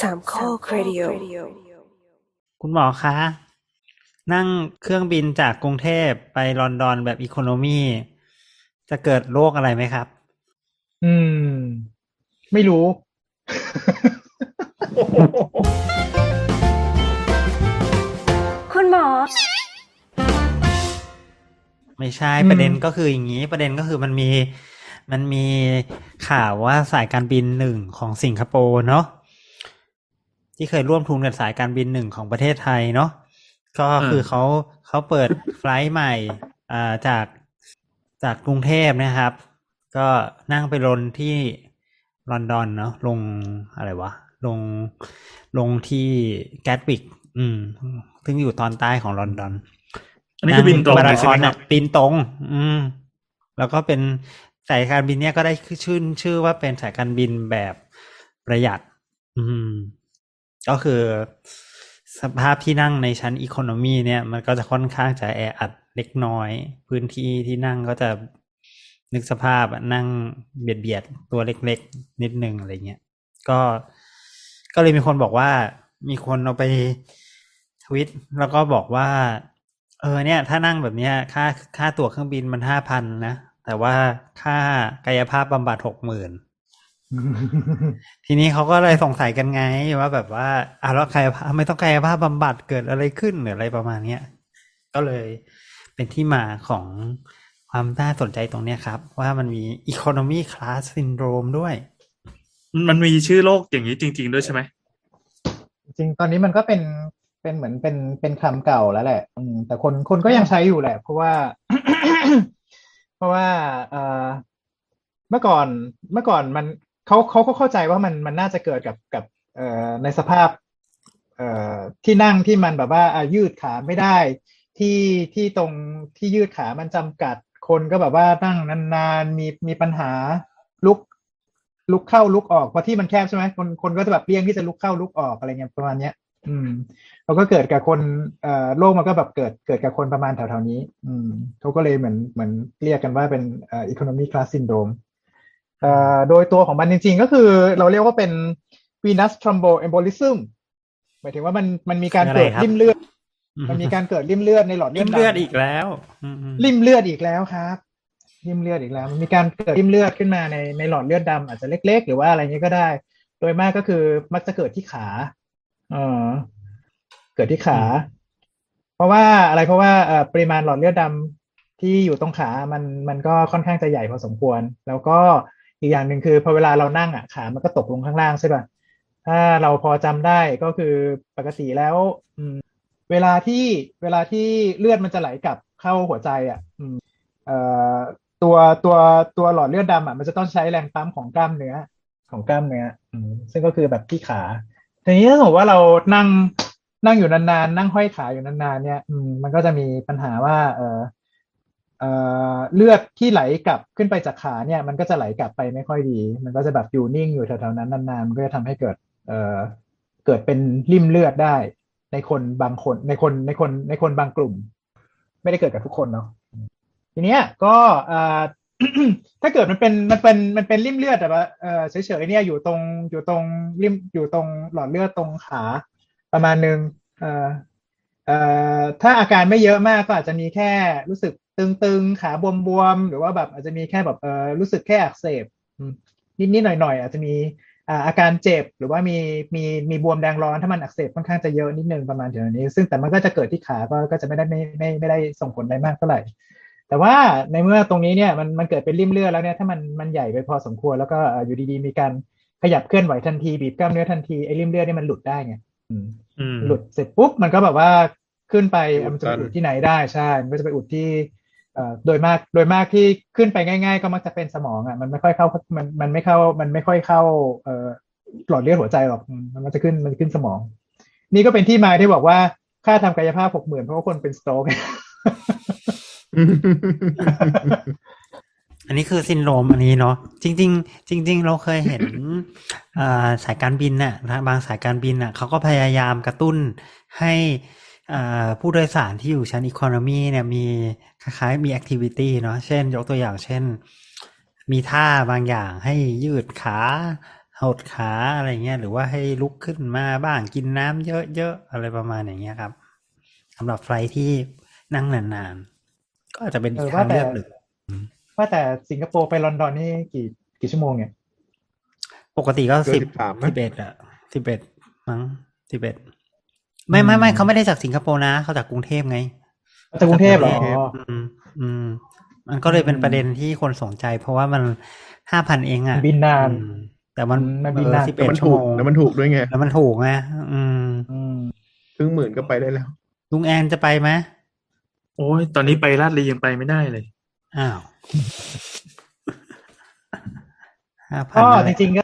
สามข้อครดิโอคุณหมอคะ นั่งเครื่องบินจากกรุงเทพไปลอนดอนแบบอีโคโนมีจะเกิดโรคอะไรไหมครับ อืม ไม่รู้ คุณหมอ ไม่ใช่อืมประเด็นก็คืออย่างนี้ ประเด็นก็คือมันมี มันมีข่าวว่าสายการบินหนึ่งของสิงคโปร์เนาะ ที่เคยร่วมทุนกับสายการบินหนึ่งของประเทศไทยเนาะก็คือเขาเขาเปิดไฟลท์ใหม่อ่าจากจากกรุงเทพนะครับ ก็นั่งไปลงที่ลอนดอนเนาะลงอะไรวะ ลงลงที่แกตวิก อืมซึ่งอยู่ตอนใต้ของลอนดอน อันนี้คือบินตรงมาเลรายธใช่อไหมนครัอะบบินตรง อืม แล้วก็เป็นสายการบินเนี้ยก็ได้ชื่อชื่อว่าเป็นสายการบินแบบประหยัด อืม ก็คือสภาพที่นั่งในชั้นอีโคโนมีเนี่ยมันก็จะค่อนข้างจะแออัดเล็กน้อย พื้นที่ที่นั่งก็จะนึกสภาพนั่งเบียดเบียดตัวเล็กๆ นิดนึงอะไรเงี้ยก็ก็เลยมีคนบอกว่ามีคนเอาไปทวิตแล้วก็บอกว่า เออเนี่ย ถ้านั่งแบบเนี้ยค่าค่าตั๋วเครื่องบินมันห้าพันนะ แต่ว่าค่ากายภาพบำบัดหกหมื่น ทีนี้เขาก็เลยสงสัยกันไงว่าแบบว่าอะแล้วกายภาพไม่ต้องกายภาพบำบัดเกิดอะไรขึ้นหรืออะไรประมาณเนี้ยก็เลยเป็นที่มาของความน่าสนใจตรงเนี้ยครับ ว่ามันมี economy class syndrome ด้วย มันมีชื่อโรคอย่างนี้จริง ๆ ด้วยใช่ไหมจริงๆตอนนี้มันก็เป็นเป็นเหมือนเป็นเป็นคำเก่าแล้วแหละอืมแต่คนคนก็ยังใช้อยู่แหละ เพราะว่า เพราะว่าเอ่อเมื่อก่อนเมื่อก่อนมัน เขาเขาก็เข้าใจว่ามันมันน่าจะเกิดกับกับเอ่อในสภาพเอ่อที่นั่งที่มันแบบว่าอะยืดขาไม่ได้ที่ที่ตรงที่ยืดขามันจำกัดคนก็แบบว่านั่งนานๆมีมีปัญหาลุกลุกเข้าลุกออกเพราะที่มันแคบใช่ไหมคนคนก็จะแบบเลี่ยงที่จะลุกเข้าลุกออกอะไรเงี้ยประมาณเนี้ย อืมแล้วก็เกิดกับคนเอ่อโรคมันก็แบบเกิดเกิดกับคนประมาณแถวๆนี้ อืมเขาก็เลยเหมือนเหมือนเรียกกันว่าเป็นเอ่อ economy class syndrome เอ่อ โดยตัวของมันจริงๆ ก็คือเราเรียกว่าเป็น venous thromboembolism หมายถึงว่ามันมันมีการคืออะไรเกิดครับริ่มเลือด มันมีการเกิดริ่มเลือดในหลอดเลืริอดมเลือดดำอีกแล้วอืมๆริ่มเลือดอีกแล้วครับริ่มเลือดอีกแล้ว มันมีการเกิดริ่มเลือดขึ้นมาในในหลอดเลือดดำอาจจะเล็ก ๆ หรือว่าอะไรเงี้ยก็ได้ โดยมากก็คือมักจะเกิดที่ขา เออเกิดที่ขา เพราะว่าอะไรเพราะว่าเอ่อปริมาณหลอดเลือดดำที่อยู่ตรงขา มันมันก็ค่อนข้างจะใหญ่พอสมควร แล้วก็ อีกอย่างหนึ่งคือพอเวลาเรานั่งอะขา มันก็ตกลงข้างล่างใช่ป่ะถ้าเราพอจำได้ก็คือปกติแล้ว อืม เวลาที่เวลาที่เลือดมันจะไหลกลับเข้าหัวใจอะ อืม เอ่อตัวตัวตัวหลอดเลือดดำอะมันจะต้องใช้แรงปั๊มของกล้ามเนื้อของกล้ามเนื้ออซึ่งก็คือแบบที่ขาทีนี้ถ้าสมมติว่าเรานั่งนั่งอยู่นานๆ นั่งห้อยขาอยู่นานๆ เนี่ย อืมมันก็จะมีปัญหาว่า เออ เลือดที่ไหลกลับขึ้นไปจากขาเนี่ยมันก็จะไหลกลับไปไม่ค่อยดี มันก็จะแบบอยู่นิ่งอยู่แถวๆนั้นนานๆมันก็จะทำให้เกิดเอ่อเกิดเป็นริ่มเลือดได้ ในคนบางคนในคนในคนในคนบางกลุ่ม ไม่ได้เกิดกับทุกคนเนาะทีเนี้ยก็เอ่อถ้าเกิดมันเป็นมันเป็นมันเป็นริ่มเลือดแต่ว่าเออเฉยๆเนี่ยอยู่ตรงอยู่ตรงริ่มอยู่ตรงหลอดเลือดตรงขาประมาณหนึ่งเอ่อเอ่อถ้าอาการไม่เยอะมากก็อาจจะมีแค่รู้สึก ตึงๆ ขาบวมๆ หรือว่าแบบอาจจะมีแค่แบบเอ่อรู้สึกแค่อักเสบอืมนิดๆหน่อยๆ อาจจะมีอ่าอาการเจ็บหรือว่ามีมีมีบวมแดงร้อนถ้ามันอักเสบค่อนข้างจะเยอะนิดนึงประมาณอย่างนี้ ซึ่งแต่มันก็จะเกิดที่ขาก็ก็จะไม่ได้ไม่ไม่ไม่ได้ส่งผลอะไรมากเท่าไหร่ แต่ว่าในเมื่อตรงนี้เนี่ยมันมันเกิดเป็นริ่มเลือดแล้วเนี่ยถ้ามันมันใหญ่ไปพอสมควรแล้วก็เอ่ออยู่ดีๆ มีการขยับเคลื่อนไหวทันทีบีบกล้ามเนื้อทันทีไอ้ริ่มเลือดเนี่ยมันหลุดได้ไงอืมอืมหลุดเสร็จปุ๊บมันก็แบบว่าขึ้นไปอุดมันจะไปตันอุดที่ไหนได้ใช่ มันก็จะไปอุดที่เอ่อ โดยมากโดยมากที่ขึ้นไปง่าย ๆ ก็มักจะเป็นสมองอะมันไม่ค่อยเข้ามันมันไม่เข้ามันไม่ค่อยเข้าเอ่อหลอดเลือดหัวใจหรอกมมันจะขึ้นมันขึ้นสมอง นี่ก็เป็นที่มาที่บอกว่าค่าทำกายภาพหกหมื่นเพราะว่าคนเป็นสโตรกอันนี้คือซินโดรมอันนี้เนาะจริง ๆ จริง ๆ เราเคยเห็นอ่าสายการบินน่ะบางสายการบินน่ะเขาก็พยายามกระตุ้นให้ ผู้โดยสารที่อยู่ชั้นอีโคโนมีเนี่ยมีคล้ายๆมีแอคทิวิตี้เนาะเช่น ยกตัวอย่างเช่น มีท่าบางอย่างให้ยืดขาทหดขาอะไรเงี้ยหรือว่าให้ลุกขึ้นมาบ้างกินน้ำเยอะๆอะไรประมาณอย่างเงี้ยครับสำหรับไฟล์ที่นั่งนานๆ ก็อาจจะเป็นอีกเออทางว่าแต่เลือกหนึ่งว่าแต่สิงคโปร์ไปลอนดอนนี่กี่กี่ชั่วโมงเนี่ย ปกติก็เกินสิบ13ไหมสิบเอ็ดอะสิบเอ็ดมั้งสิบเอ็ด ไม่ไม่ไม่เขาไม่ได้จากสิงคโปร์นะเขาจากกรุงเทพไงจากกรุงเทพเหรอจากกรุงเทพอ๋ออืมอืม มันก็เลยเป็นอืมประเด็นที่คนสนใจ เพราะว่ามันห้าพันเองอะบินนานอืมแต่มันอืมมันบินนานสิบแล้เอ็วดมันชั่วถูโมกงแล้วมันถูกด้วยไงแล้วมันถูกไงอืมอืมครึ่งหมื่นก็ไปได้แล้ว ลุงแอนจะไปไหมโอ้ยตอนนี้ไปลาดลียังไปไม่ได้เลยอ้าวห้าพันก็จริงๆก็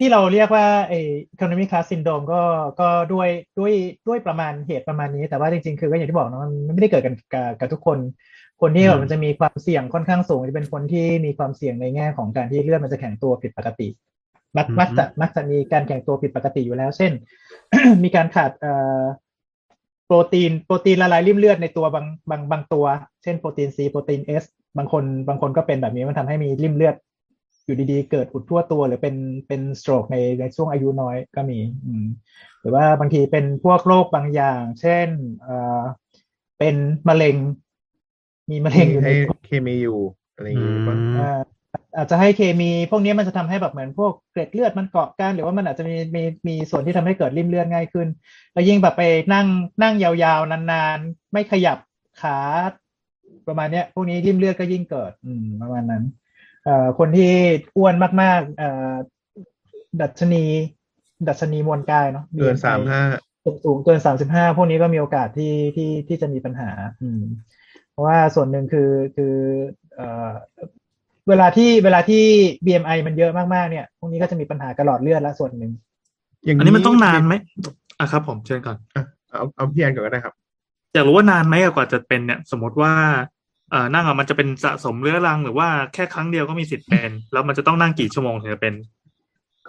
ที่เราเรียกว่าไอ้ economic class syndrome ก็ก็ด้วยด้วยด้วยประมาณเหตุประมาณนี้ แต่ว่าจริงๆ คือก็อย่างที่บอกนะมันไม่ได้เกิดกันกับกับทุกคน คนที่แบบมันจะมีความเสี่ยงค่อนข้างสูงจะเป็นคนที่มีความเสี่ยงในแง่ของการที่เลือดมันจะแข็งตัวผิดปกติ มักมักจะมักจะมีการแข็งตัวผิดปกติอยู่แล้ว เช่น มีการขาดเอ่อโปรตีนโปรตีนละลายริ่มเลือดในตัวบางบางบางตัว เช่นโปรตีน C โปรตีน S บางคนบางคนก็เป็นแบบนี้มันทำให้มีริ่มเลือด อยู่ดีๆ เกิดอุดทั่วตัว หรือเป็นเป็นสโตรกในในช่วงอายุน้อยก็มีอืมหรือว่าบางทีเป็นพวกโรคบางอย่าง เช่นเอ่อเป็นมะเร็ง มีมะเร็งอยู่ในให้ตัวเคมีอยู่อะไรอย่างอืงี้ป่ะมอ่าอาจจะให้เคมี พวกนี้มันจะทำให้แบบเหมือนพวกเกล็ดเลือดมันเกาะกันหรือว่ามันอาจจะมีมีมีส่วนที่ทำให้เกิดริ่มเลือดง่ายขึ้น แล้วยิ่งแบบไปนั่งนั่งยาวๆนานๆ ไม่ขยับขาประมาณเนี้ย พวกนี้ริ่มเลือดก็ยิ่งเกิด อืมประมาณนั้นเอ่อ คนที่อ้วนมากๆเอ่อดัชนี ดัชนีมวลกายเนาะเกินสามห้าสูงสูงเกินสามสิบห้าพวกนี้ก็มีโอกาสที่ที่ที่จะมีปัญหา อืม เพราะว่าส่วนหนึ่งคือคือเอ่อเวลาที่เวลาที่ BMI มันเยอะมากๆเนี่ยพวกนี้ก็จะมีปัญหากระหลอดเลือดละส่วนหนึ่งอย่างอันนี้มันต้องนานไหมอะครับ ผมเชิญก่อนอะเอาเอาพี่แอนก่อนก็ได้ครับอยากรู้ว่านานไหมกว่าจะเป็นเนี่ย สมมติว่าเอ่อนั่งอะมันจะเป็นสะสมเรื้อรังหรือว่าแค่ครั้งเดียวก็มีสิทธิ์เป็น แล้วมันจะต้องนั่งกี่ชั่วโมงถึงจะเป็น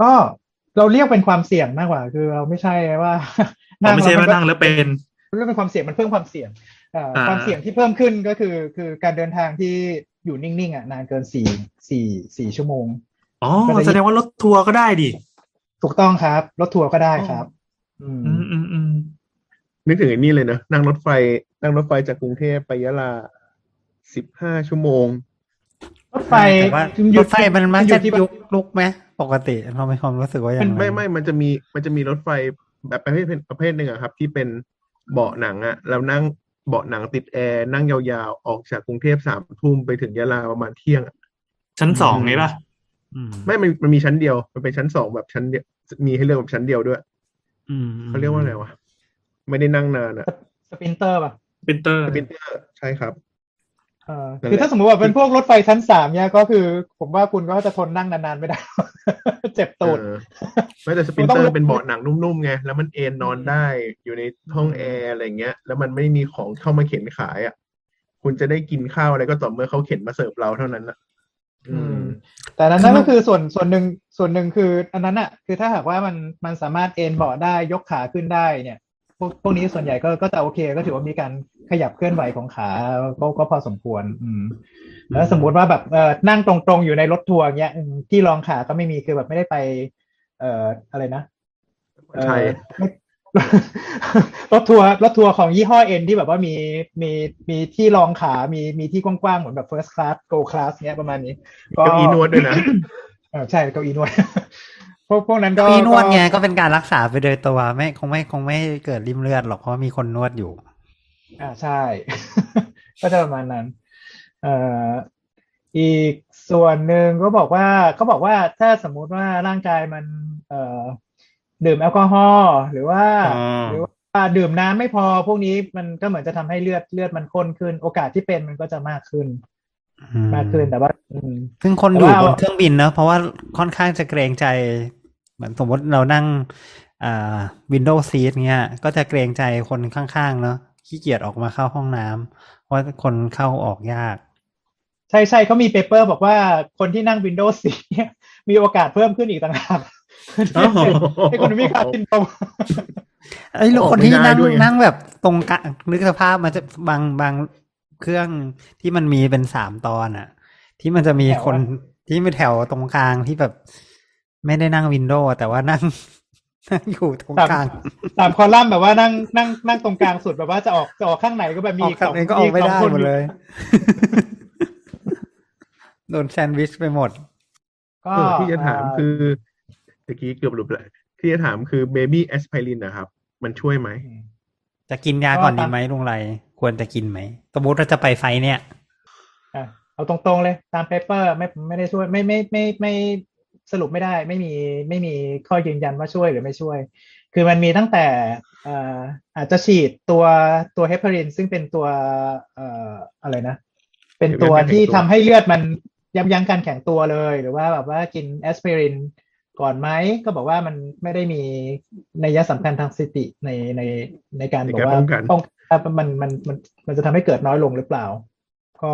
ก็เราเรียกเป็นความเสี่ยงมากกว่า คือเราไม่ใช่ว่าอ๋อไม่ใช่ว่าก็นั่งแล้วเป็นเรื่องเป็นความเสี่ยงมันเพิ่มความเสี่ยงเอ่ออ่าความเสี่ยงที่เพิ่มขึ้นก็คือ คือการเดินทางที่อยู่นิ่งๆอะนานเกินสี่สี่สี่ชั่วโมงอ๋อก็จะแสดงว่ารถทัวร์ก็ได้ดิถูกต้องครับ รถทัวร์ก็ได้ครับอืมอืมอืมอืมนึกถึงไอ้นี่เลยเนอะนั่งรถไฟ นั่งรถไฟจากกรุงเทพไปยะลา สิบห้าชั่วโมง รถไฟแต่ว่าหรยุดถไฟมันมักหจะดที่ยุกลุกไหมปกติเราไม่ความรู้สึกว่าอย่างนั้นไม่ไม่มันจะมีมันจะมีรถไฟแบบประเภทประเภทหนึ่งอะครับ ที่เป็นเบาะหนังอะแล้วนั่งเบาะหนังติดแอร์นั่งยาวๆ ออกจากกรุงเทพสามทุ่มไปถึงยะลาประมาณเที่ยงอะชั้นสองไงป่ะอืมไม่มันมันมีชั้นเดียว มันเป็นชั้นสองแบบชั้นเดียวมีให้เลือกแบบชั้นเดียวด้วยอืมเขาเรียกว่าอะไรวะไม่ได้นั่งนานอะสปรินเตอร์ป่ะเป็นเตอร์ สปินเตอร์ใช่ครับ คือถ้าสมมติว่าเป็นพวกรถไฟชั้นสามเนี่ยก็คือผมว่าคุณก็จะทนนั่งนานๆไม่ได้ เจ็บตูดเออไม่แต่สปินมันต้เตอองร์เป็นเบาะหนังนุ่มๆไงแล้วมันเอนนอนได้อยู่ในห้องแอร์อะไรเงี้ย แล้วมันไม่มีของเข้ามาเข็นขายอะคุณจะได้กินข้าวอะไรก็ต่อเมื่อเขาเข็นมาเสิร์ฟเราเท่านั้นนะอืมแต่นั้นนั่นก็คือส่วนส่วนหนึ่งส่วนหนึ่งคือ อันนั้นอะ คือถ้าหากว่ามันมันสามารถเอนเบาะได้ยกขาขึ้นได้เนี่ยพ วกพวกนี้ส่วนใหญ่ก็ก็จะโอเค ก็ถือว่ามีการขยับเคลื่อนไหวของขาก็ก็พอสมควร อืม แล้วสมมุติว่าแบบเออนั่งตรงๆอยู่ในรถทัวร์เงี้ยอืมที่รองขาก็ไม่มีคือแบบไม่ได้ไป เอ่ออะไรนะเอ่อใช่ไม่รถทัวร์รถทัวร์ของยี่ห้อเอ็นที่แบบว่ามีมีมีที่รองขามีมีที่กว้างๆ เหมือนแบบ first class go class เนี้ยประมาณนี้เก้าอี้นวดด้วยนะเออใช่เก้าอี้นวดพ วกพวกนั้นก็พี่นวดไงก็ก็เป็นการรักษาไปโดยตัวไม่คงไม่คงไม่เกิดริมเลือดหรอกเพราะมีคนนวดอยู่ อ่าใช่ ก็จะประมาณนั้น เอ่ออีกส่วนหนึ่งก็บอกว่าเขาบอกว่าถ้าสมมุติว่าร่างกายมัน เอ่อดื่มแอลกอฮอล์หรือว่าอ๋อหรือว่าดื่มน้ำไม่พอพวกนี้มันก็เหมือนจะทำให้เลือดเลือดมันข้นขึ้น โอกาสที่เป็นมันก็จะมากขึ้นอืมมากขึ้นแต่ว่าอืมซึ่งคนแต่อยู่ว่าบนเครื่องบินเนอะเพราะว่าค่อนข้างจะเกรงใจเห มือนสมมติเรานั่งอ่าวินโดว์ซีทเงี้ย ก็จะเกรงใจคนข้างๆ เนอะขี้เกียจออกมาเข้าห้องน้ำเพราะว่าคนเข้าออกยาก ใช่ใช่เขามีเปเปอร์บอกว่าคนที่นั่ง Windows 4เนี่ยมีโอกาสเพิ่มขึ้นอีกต่างหากอ๋อไอ้คนมีค่าซินโดรมไอ้ยแล้วออกคนไม่ที่ได้นั่งด้วยไงนั่งแบบตรงกลางนึกสภาพมันจะบางบางเครื่องที่มันมีเป็นสามตอนอะที่มันจะมีคนที่มีแถวตรงกลางที่แบบ ไม่ได้นั่งวินโดว์แต่ว่านั่งนั่งอยู่ตรงกลางสามคอลัมน์แบบว่านั่งนั่งนั่งตรงกลางสุดแบบว่าจะออกจะออกข้างไหนก็แบบมีออกข้างไหนก็ออกไม่ได้หมดเลยโดนแซนด์วิชไปหมด ก็เออที่จะถามเคือตะกี้เกือบหลุดเลยที่จะถามคือเบบี้แอสไพรินนะครับ มันช่วยไหม จะกินยาก่อนดีไหมลุงไร ควรจะกินไหมสมมติเราจะไปไฟท์เนี่ยอะเอาตรงๆเลย ตามเปเปอร์ไม่ไม่ได้ช่วยไม่ไม่ไม่ไม่ไม่ สรุปไม่ได้ไม่มีไม่มีข้อยืนยันว่าช่วยหรือไม่ช่วย คือมันมีตั้งแต่เอ่ออาจจะฉีดตัวตัวเฮปารินซึ่งเป็นตัวเอ่ออะไรนะ เป็นตัวที่ทำให้เลือดมันยับยั้งการแข็งตัวเลย หรือว่าแบบว่ากินแอสไพรินก่อนไหมก็บอกว่ามันไม่ได้มีนัยสำคัญทางสถิติในในในการในบอกการว่าป้องกันป้องมันมันมันมันจะทำให้เกิดน้อยลงหรือเปล่า ก็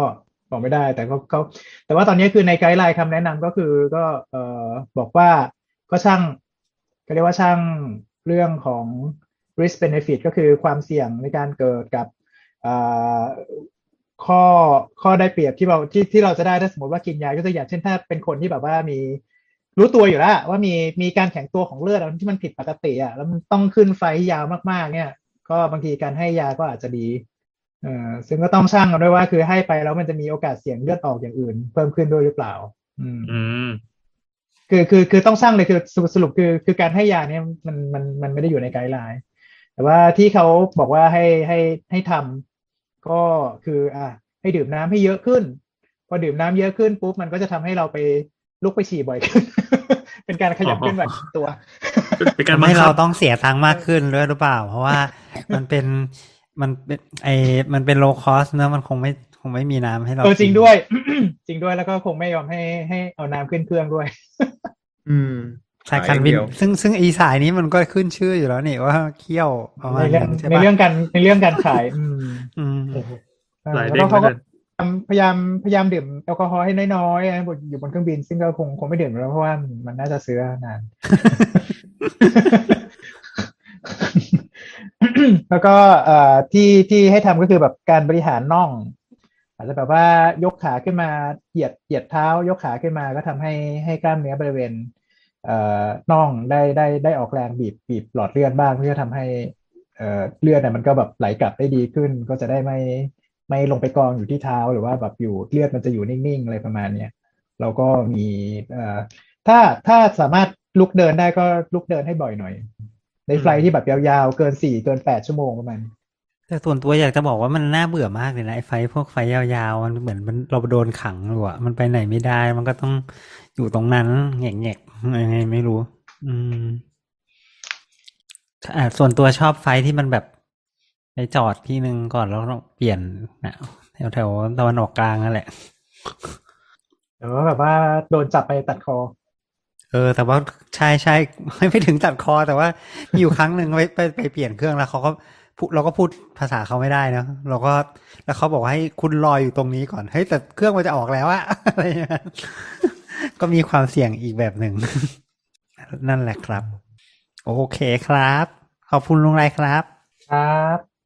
บอกไม่ได้ แต่ก็เขาแต่ว่าตอนนี้คือในไกด์ไลน์คำแนะนำก็คือก็เอ่อบอกว่าก็ช่างก็เรียกว่าช่างเรื่องของ risk benefit ก็คือความเสี่ยงในการเกิดกับอ่อข้อข้อได้เปรียบที่เราที่ที่เราจะได้ถ้าสมมติว่ากินยายกตัวอย่างเช่นถ้าเป็นคนที่แบบว่ามีรู้ตัวอยู่แล้วว่ามีมีการแข็งตัวของเลือดที่มันผิดปกติอะแล้วมันต้องขึ้นไฟยาวมากๆ เนี่ย ก็บางทีการให้ยาก็อาจจะดี ซึ่งก็ต้องช่างกันด้วยว่าคือให้ไปแล้วมันจะมีโอกาสเสี่ยงเลือดออกอย่างอื่น เพิ่มขึ้นด้วยหรือเปล่า อืมอืมคือคือคือต้องช่างเลยคือสรุปสรุปคือคือการให้ยาเนี่ยมันมันมันไม่ได้อยู่ในไกด์ไลน์แต่ว่าที่เขาบอกว่าให้ให้ให้ทำก็คืออะให้ดื่มน้ำให้เยอะขึ้น พอดื่มน้ำเยอะขึ้นปุ๊บมันก็จะทำให้เราไปลุกไปฉี่บ่อยขึ้น เป็นการขยับเคลื่อนไหวของตัวเป็นการบังไม่คัเราบต้องเสียตังค์มากขึ้นด้วยหรือเปล่า เพราะว่ามันเป็น มันเป็นไอมันเป็นโลคอสเนอะมันคงไม่คงไม่มีน้ำให้เราเออจริงกินด้วย จริงด้วยแล้วก็คงไม่ยอมให้ให้เอาน้ำขึ้นเครื่องด้วย อืมสายการบินขายอย่างเดียวซึ่งซึ่งอีสายนี้มันก็ขึ้นชื่ออยู่แล้วนี่ว่าเคี่ยวประมาณในเรื่องนั้นใช่ในปะเรื่องการในเรื่องการขาย อืมอืมเออหลายแล้วเด้ก็งเขาเหลืก็อเกินพยายามพยายามดื่มแอลกอฮอล์ให้น้อยๆนะอยู่บนเครื่องบิน ซึ่งก็คงคงไม่ดื่มแล้วเพราะว่ามันน่าจะเซื้อนาน แล้วก็ที่ที่ให้ทำก็คือแบบการบริหารน่อง อาจจะแบบว่ายกขาขึ้นมาเหยียดเหยียดเท้า ยกขาขึ้นมาก็ทำให้ให้กล้ามเนื้อบริเวณน่องได้ได้ได้ออกแรงบีบบีบหลอดเลือดบ้างเพื่อทำให้เลือดเนี่ยมันก็แบบไหลกลับได้ดีขึ้น ก็จะได้ไม่ไม่ลงไปกองอยู่ที่เท้าหรือว่าแบบอยู่เลือดมันจะอยู่นิ่งๆอะไรประมาณเนี้ยเราก็มีถ้าถ้าสามารถลุกเดินได้ก็ลุกเดินให้บ่อยหน่อย ในไฟลท์ที่แบบยาวๆ เกินสี่เกินแปดชั่วโมงประมาณแต่ส่วนตัวอยากจะบอกว่ามันน่าเบื่อมากเลยนะไอ้ไฟพวกไฟยาวๆ มันเหมือนมันเราโดนขังอยู่อะมันไปไหนไม่ได้ มันก็ต้องอยู่ตรงนั้นแงกๆยังไงไม่รู้ อืมอ่าส่วนตัวชอบไฟที่มันแบบไปจอดที่หนึ่งก่อนแล้วต้องเปลี่ยนนะแถวแถวๆตะวันออกกลางนั่นแหละแต่ว่าแบบว่าโดนจับไปตัดคอ เออ แต่ว่าใช่ใช่ไม่ไปถึงตัดคอ แต่ว่ามีอยู่ครั้งหนึ่งไปไปไปเปลี่ยนเครื่องแล้วเขาก็พูดเราก็พูดภาษาเขาไม่ได้นะเราก็แล้วเขาบอกว่าให้คุณรอยอยู่ตรงนี้ก่อนเฮ้ยแต่เครื่องมันจะออกแล้วอะอะไรอย่างเงี้ยก็มีความเสี่ยงอีกแบบหนึ่ง นั่นแหละครับ โอเคครับ ขอบคุณลุงไรครับ ครับ